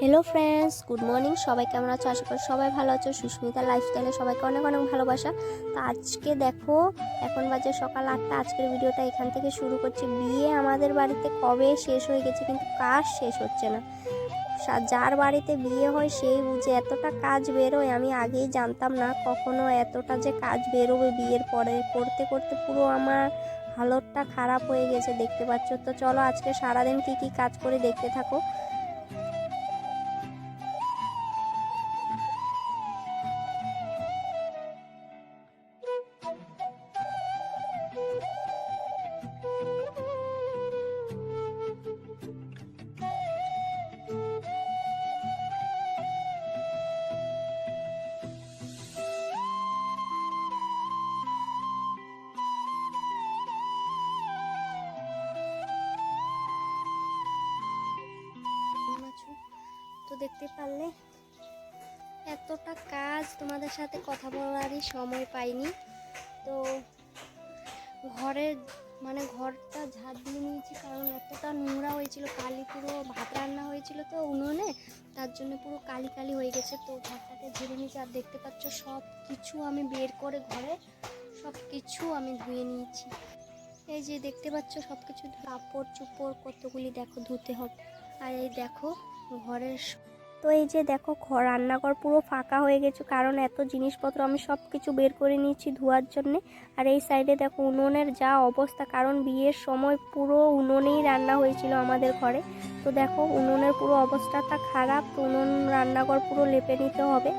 Hello friends good morning সবাই কেমন আছো? আশা করি সবাই ভালো আছো। সুস্মিতা লাইফস্টাইলে সবাইকে অনেক অনেক ভালোবাসা। তো আজকে দেখো, এখন বাজে সকাল আটটা। আজকের ভিডিওটা এখান থেকে শুরু করছি। বিয়ে আমাদের বাড়িতে কবে শেষ হয়ে গেছে কিন্তু কাজ শেষ হচ্ছে না। যার বাড়িতে বিয়ে হয় সেই বুঝে এতটা কাজ বেরোয়, আমি আগেই জানতাম না কখনো এতটা যে কাজ বেরোবে বিয়ের পরে। করতে করতে পুরো আমার হালতটা খারাপ হয়ে গেছে, দেখতে পাচ্ছ? তো চলো আজকে সারাদিন কী কী কাজ করে দেখতে থাকো। দেখতে পারলে। এতটা কাজ তোমাদের সাথে কথা বলারই সময় পাইনি। তো ঘরের মানে ঘরটা ঝাঁট দিয়ে নিয়েছি কারণ এতটা নোংরা হয়েছিল। কালি পুরো ভাত রান্না হয়েছিল তো উনুনে, তার জন্য পুরো কালি কালি হয়ে গেছে। তো ঘরটাকে ঝেড়ে নিয়েছি আর দেখতে পাচ্ছ সব কিছু আমি বের করে ঘরে, সব কিছু আমি ধুয়ে নিয়েছি। এই যে দেখতে পাচ্ছ সব কিছু, কাপড় চুপড় কতগুলি দেখো ধুতে হবে। আর এই দেখো ঘরের তো এই যে দেখো ঘর রান্নাঘর পুরো ফাঁকা হয়ে গেছে। কারণ এত জিনিসপত্র আমি সব কিছু বের করে নিয়েছি ধোয়ার জন্যে। আর এই সাইডে দেখো, উনুনের যা অবস্থা। কারণ বিয়ের সময় পুরো উনুনেই রান্না হয়েছিল আমাদের ঘরে। তো দেখো, উনুনের পুরো অবস্থাটা খারাপ। উনুন রান্নাঘর পুরো লেপে নিতে হবে।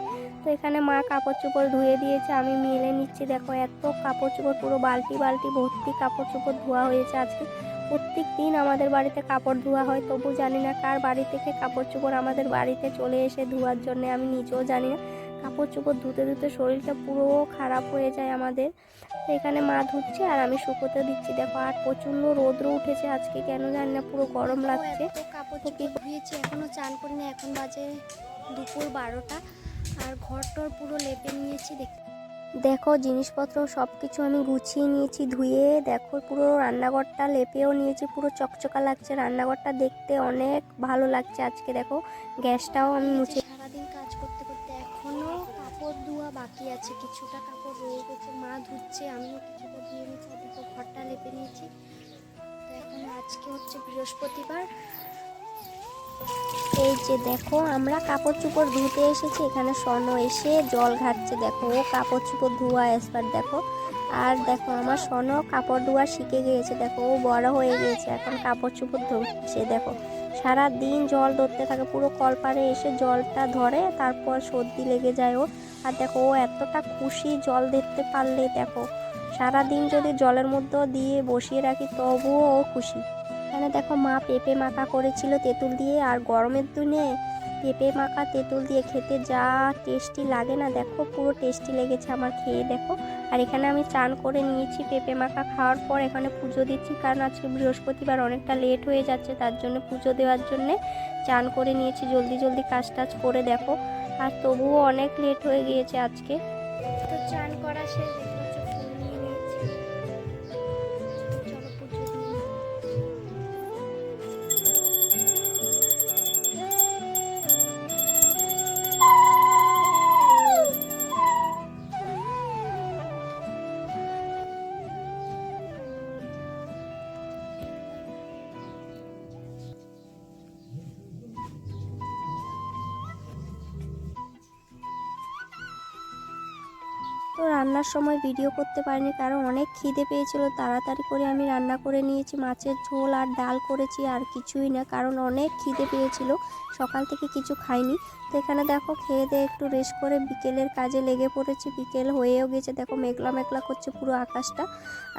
তো এখানে মা কাপড় চোপড় ধুয়ে দিয়েছে, আমি মেলে নিচ্ছি। দেখো, এত কাপড় চোপড় পুরো বালতি বালতি ভর্তি কাপড় চোপড় ধোয়া হয়েছে আজকে। প্রত্যেক দিন আমাদের বাড়িতে কাপড় ধোয়া হয় তবু জানি না কার বাড়ি থেকে কাপড় চোপড় আমাদের বাড়িতে চলে এসে ধোয়ার জন্য আমি নিজেও জানি না। কাপড় চোপড় ধুতে ধুতে শরীরটা পুরো খারাপ হয়ে যায় আমাদের। এখানে মা ধুচ্ছে আর আমি শুকোতে দিচ্ছি। দেখো আর প্রচণ্ড রৌদ্র উঠেছে আজকে কেন জানি না পুরো গরম লাগছে। কাপড় চোপড় ধুয়েছি এখনও চান করিনি এখন বাজে দুপুর বারোটা। আর ঘর টর পুরো লেপে নিয়েছি দেখতে দেখো, জিনিসপত্র সব কিছু আমি গুছিয়ে নিয়েছি, ধুয়ে। দেখো, পুরো রান্নাঘরটা লেপেও নিয়েছি, পুরো চকচকা লাগছে। রান্নাঘরটা দেখতে অনেক ভালো লাগছে আজকে, দেখো। গ্যাসটাও আমি মুছে সারাদিন কাজ করতে করতে এখনও কাপড় ধোয়া বাকি আছে। কিছুটা কাপড় রয়ে গেছে, মা ধুচ্ছে, আমিও কিছুটা ধুয়ে দেখো ঘরটা লেপে নিয়েছি। তো এখন আজকে হচ্ছে বৃহস্পতিবার এই যে দেখো, আমরা কাপড় চোপড় ধুতে এসেছি, এখানে স্বর্ণ এসে জল ঘাটছে, দেখো, ও কাপড় চোপড় ধোয়া এসবার, দেখো। আর দেখো, আমার স্বর্ণ কাপড় ধোয়া শিখে গিয়েছে, দেখো, ও বড় হয়ে গিয়েছে, এখন কাপড় চোপড় ধরছে দেখো। সারা দিন জল ধরতে থাকে, পুরো কলপারে এসে জলটা ধরে, তারপর সর্দি লেগে যায় ও আর দেখো, ও এতটা খুশি জল দেখতে পারলে, দেখো। সারা দিন যদি জলের মধ্যে দিয়ে বসিয়ে রাখি, তবুও ও খুশি। এখানে দেখো মা পেঁপে মাখা করেছিল তেঁতুল দিয়ে, আর গরমের দিনে পেঁপে মাখা তেঁতুল দিয়ে খেতে যা টেস্টি লাগে না। দেখো, পুরো টেস্টি লেগেছে আমার খেয়ে, দেখো। আর এখানে আমি চান করে নিয়েছি পেঁপে মাখা খাওয়ার পর, এখানে পুজো দিচ্ছি, কারণ আজকে বৃহস্পতিবার অনেকটা লেট হয়ে যাচ্ছে, তার জন্য পুজো দেওয়ার জন্যে চান করে নিয়েছি। জলদি জলদি কাজ টাজ করে দেখো। আর তবুও অনেক লেট হয়ে গিয়েছে আজকে। তো চান করা শেষ। তো রান্নার সময় ভিডিও করতে পারিনি কারণ অনেক খিদে পেয়েছিল। তাড়াতাড়ি করে আমি রান্না করে নিয়েছি, মাছের ঝোল আর ডাল করেছি আর কিছুই না কারণ অনেক খিদে পেয়েছিল। সকাল থেকে কিছু খাইনি। তো এখানে দেখো, খেয়ে দিয়ে একটু রেস্ট করে বিকেলের কাজে লেগে পড়েছি। বিকেল হয়েও গেছে, দেখো মেঘলা মেঘলা করছে পুরো আকাশটা।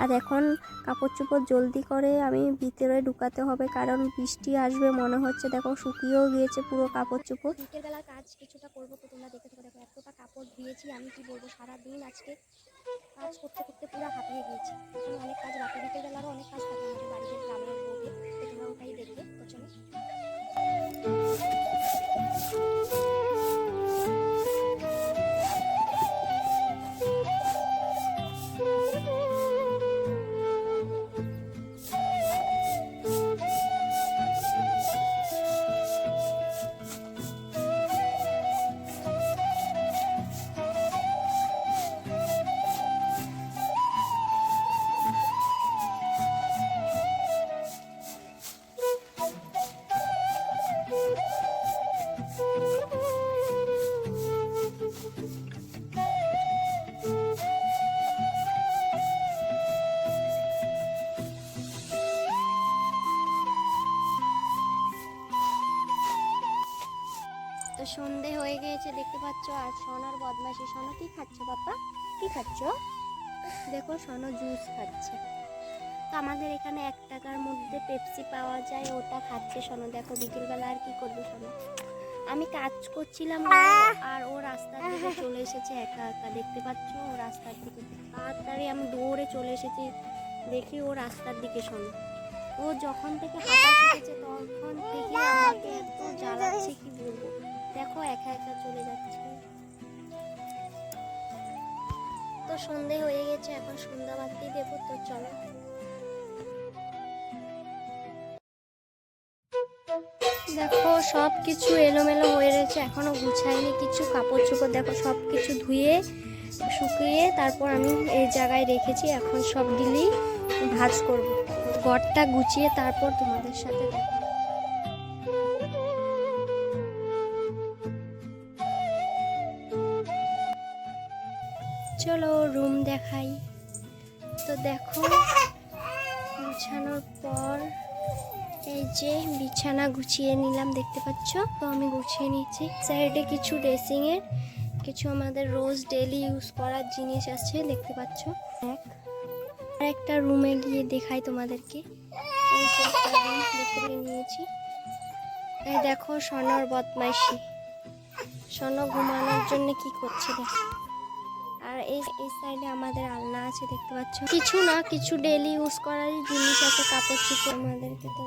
আর এখন কাপড় চোপড় জলদি করে আমি ভিতরে ঢুকাতে হবে কারণ বৃষ্টি আসবে মনে হচ্ছে। দেখো শুকিয়েও গিয়েছে পুরো কাপড় চোপড়। বিকেলবেলা কাজ কিছুটা করব তো তোমরা দেখে থাকো। দেখো, এতটা কাপড় ধুয়েছি, আমি কি বলব? সারাদিন আজকে কাজ করতে করতে পুরো হাঁপিয়ে গিয়েছি। এখানে অনেক কাজ বাকি, বিকেলবেলারও অনেক কাজ থাকে আমাদের বাড়িতে গ্রামের বউকে তোমরা ওটাই দেখবে। তো চলো। গিয়েছে দেখতে পাচ্ছ? আর সোনার বদমাইশি সোনা, কি খাচ্ছ বাবা? কি খাচ্ছ? দেখো, সোনা জুস খাচ্ছে। তো আমাদের এখানে এক টাকার মধ্যে পেপসি পাওয়া যায়, ওটা খাচ্ছে সোনা। দেখো, বিকেলবেলা আর কি করবে সোনা? আমি কাজ করছিলাম আর ও রাস্তার দিকে চলে এসেছে একা একা। দেখতে পাচ্ছ? ও রাস্তার দিকে তাড়াতাড়ি আমি দৌড়ে চলে এসেছি। দেখি ও রাস্তার দিকে শোনো ও যখন থেকে হাঁটা শিখেছে তখন থেকে আমাকে এত জ্বালাচ্ছে, কি বলব? একা একা চলে যাচ্ছে। তো সন্ধে হয়ে গেছে, এখন সন্ধ্যা বাতি দেবো, তো চলো। দেখো সব কিছু এলোমেলো হয়ে রয়েছে, এখনও গুছাইনি কিছু, কাপড় চোপড় দেখো সব কিছু ধুয়ে, শুকিয়ে, তারপর আমি এই জায়গায় রেখেছি, এখন সব দিলি ভাজ করব। ঘরটা গুছিয়ে তারপর তোমাদের সাথে দেখা চলো রুম দেখাই। তো দেখো, গুছানোর পর এই যে বিছানা গুছিয়ে নিলাম, দেখতে পাচ্ছ? তো আমি গুছিয়ে নিচ্ছি। সাইডে কিছু ড্রেসিংয়ের কিছু আমাদের রোজ ডেলি ইউজ করার জিনিস আছে, দেখতে পাচ্ছ? এক আর একটা রুমে গিয়ে দেখাই তোমাদেরকে। নিয়েছি। দেখো সোনার বদমাইশি। সোনা ঘুমানোর জন্য কি করছে, দেখো। আর এই এই সাইডে আমাদের আলনা আছে, দেখতে পাচ্ছ কিছু না, কিছু ডেলি ইউজ করারই জিনিস আছে, কাপড় চোপড় আমাদেরকে তো।